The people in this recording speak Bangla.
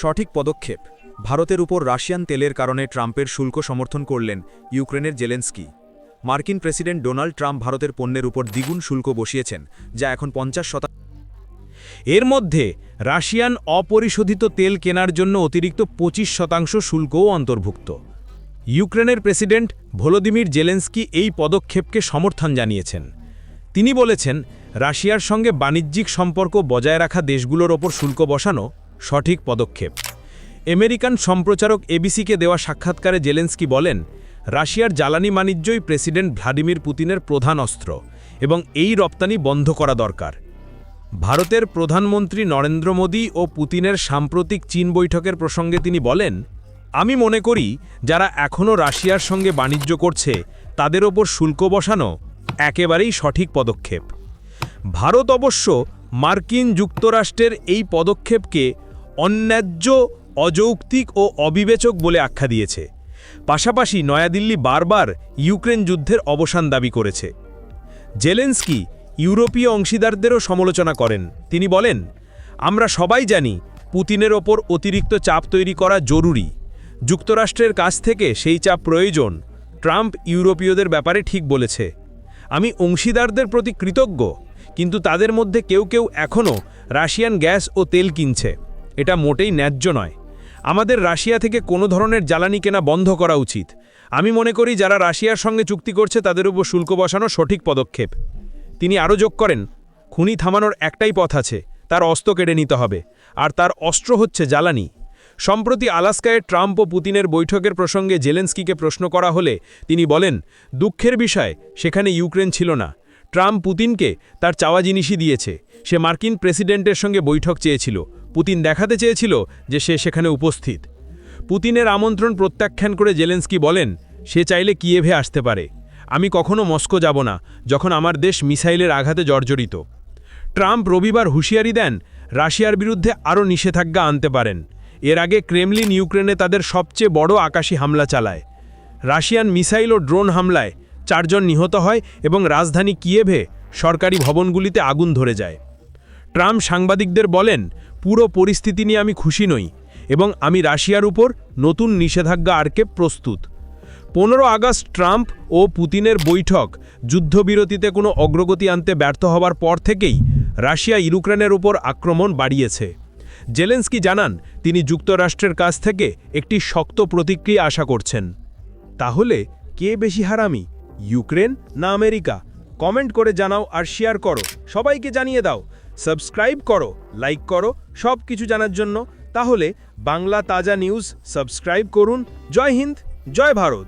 সঠিক পদক্ষেপ। ভারতের উপর রাশিয়ান তেলের কারণে ট্রাম্পের শুল্ক সমর্থন করলেন ইউক্রেনের জেলেন্সকি। মার্কিন প্রেসিডেন্ট ডোনাল্ড ট্রাম্প ভারতের পণ্যের উপর দ্বিগুণ শুল্ক বসিয়েছেন, যা এখন পঞ্চাশ শতাংশ এর মধ্যে রাশিয়ান অপরিশোধিত তেল কেনার জন্য অতিরিক্ত পঁচিশ শতাংশ শুল্কও অন্তর্ভুক্ত। ইউক্রেনের প্রেসিডেন্ট ভলোদিমির জেলেন্সকি এই পদক্ষেপকে সমর্থন জানিয়েছেন। তিনি বলেছেন, রাশিয়ার সঙ্গে বাণিজ্যিক সম্পর্ক বজায় রাখা দেশগুলোর ওপর শুল্ক বসানো সঠিক পদক্ষেপ। আমেরিকান সম্প্রচারক এবিসিকে দেওয়া সাক্ষাৎকারে জেলেন্সকি বলেন, রাশিয়ার জ্বালানি বাণিজ্যই প্রেসিডেন্ট ভ্লাদিমির পুতিনের প্রধান অস্ত্র এবং এই রপ্তানি বন্ধ করা দরকার। ভারতের প্রধানমন্ত্রী নরেন্দ্র মোদী ও পুতিনের সাম্প্রতিক চীন বৈঠকের প্রসঙ্গে তিনি বলেন, আমি মনে করি, যারা এখনও রাশিয়ার সঙ্গে বাণিজ্য করছে, তাদের ওপর শুল্ক বসানো একেবারেই সঠিক পদক্ষেপ। ভারত অবশ্য মার্কিন যুক্তরাষ্ট্রের এই পদক্ষেপকে অন্যায্য, অযৌক্তিক ও অবিবেচক বলে আখ্যা দিয়েছে। পাশাপাশি নয়াদিল্লি বারবার ইউক্রেন যুদ্ধের অবসান দাবি করেছে। জেলেন্সকি ইউরোপীয় অংশীদারদেরও সমালোচনা করেন। তিনি বলেন, আমরা সবাই জানি পুতিনের ওপর অতিরিক্ত চাপ তৈরি করা জরুরি। যুক্তরাষ্ট্রের কাছ থেকে সেই চাপ প্রয়োজন ট্রাম্প ইউরোপীয়দের ব্যাপারে ঠিক বলেছে। আমি অংশীদারদের প্রতি কৃতজ্ঞ, কিন্তু তাদের মধ্যে কেউ কেউ এখনও রাশিয়ান গ্যাস ও তেল কিনছে। এটা মোটেই ন্যায্য নয়। আমাদের রাশিয়া থেকে কোনো ধরনের জ্বালানি কেনা বন্ধ করা উচিত। আমি মনে করি যারা রাশিয়ার সঙ্গে চুক্তি করছে তাদের উপর শুল্ক বসানো সঠিক পদক্ষেপ। তিনি আরও যোগ করেন, খুনি থামানোর একটাই পথ আছে, তার অস্ত্র কেড়ে নিতে হবে, আর তার অস্ত্র হচ্ছে জ্বালানি। সম্প্রতি আলাস্কায় ট্রাম্প ও পুতিনের বৈঠকের প্রসঙ্গে জেলেন্সকিকে প্রশ্ন করা হলে তিনি বলেন, দুঃখের বিষয়, সেখানে ইউক্রেন ছিল না। ট্রাম্প পুতিনকে তার চাওয়া জিনিসই দিয়েছে। সে মার্কিন প্রেসিডেন্টের সঙ্গে বৈঠক চেয়েছিল। পুতিন দেখাতে চেয়েছিল যে সে সেখানে উপস্থিত। পুতিনের আমন্ত্রণ প্রত্যাখ্যান করে জেলেন্সকি বলেন, সে চাইলে কিয়েভে আসতে পারে। আমি কখনো মস্কো যাব না, যখন আমার দেশ মিসাইলের আঘাতে জর্জরিত ট্রাম্প রবিবার হুঁশিয়ারি দেন, রাশিয়ার বিরুদ্ধে আরও নিষেধাজ্ঞা আনতে পারেন। এর আগে ক্রেমলিন ইউক্রেনে তাদের সবচেয়ে বড় আকাশী হামলা চালায়। রাশিয়ান মিসাইল ও ড্রোন হামলায় চারজন নিহত হয় এবং রাজধানী কিয়েভে সরকারি ভবনগুলিতে আগুন ধরে যায়। ট্রাম্প সাংবাদিকদের বলেন, পুরো পরিস্থিতি নিয়ে আমি খুশি নই এবং আমি রাশিয়ার উপর নতুন নিষেধাজ্ঞা আরকে প্রস্তুত। পনেরো আগস্ট ট্রাম্প ও পুতিনের বৈঠক যুদ্ধবিরতিতে কোনো অগ্রগতি আনতে ব্যর্থ হবার পর থেকেই রাশিয়া ইউক্রেনের উপর আক্রমণ বাড়িয়েছে। জেলেন্সকি জানান, তিনি যুক্তরাষ্ট্রের কাছ থেকে একটি শক্ত প্রতিক্রিয়া আশা করছেন। তাহলে কে বেশি হারামি? ইউক্রেন না আমেরিকা? কমেন্ট করে জানাও আর শেয়ার করো। সবাইকে জানিয়ে দাও। সাবস্ক্রাইব করো, লাইক করো সব কিছু জানার জন্য। তাহলে বাংলা তাজা নিউজ সাবস্ক্রাইব করুন। জয় হিন্দ, জয় ভারত।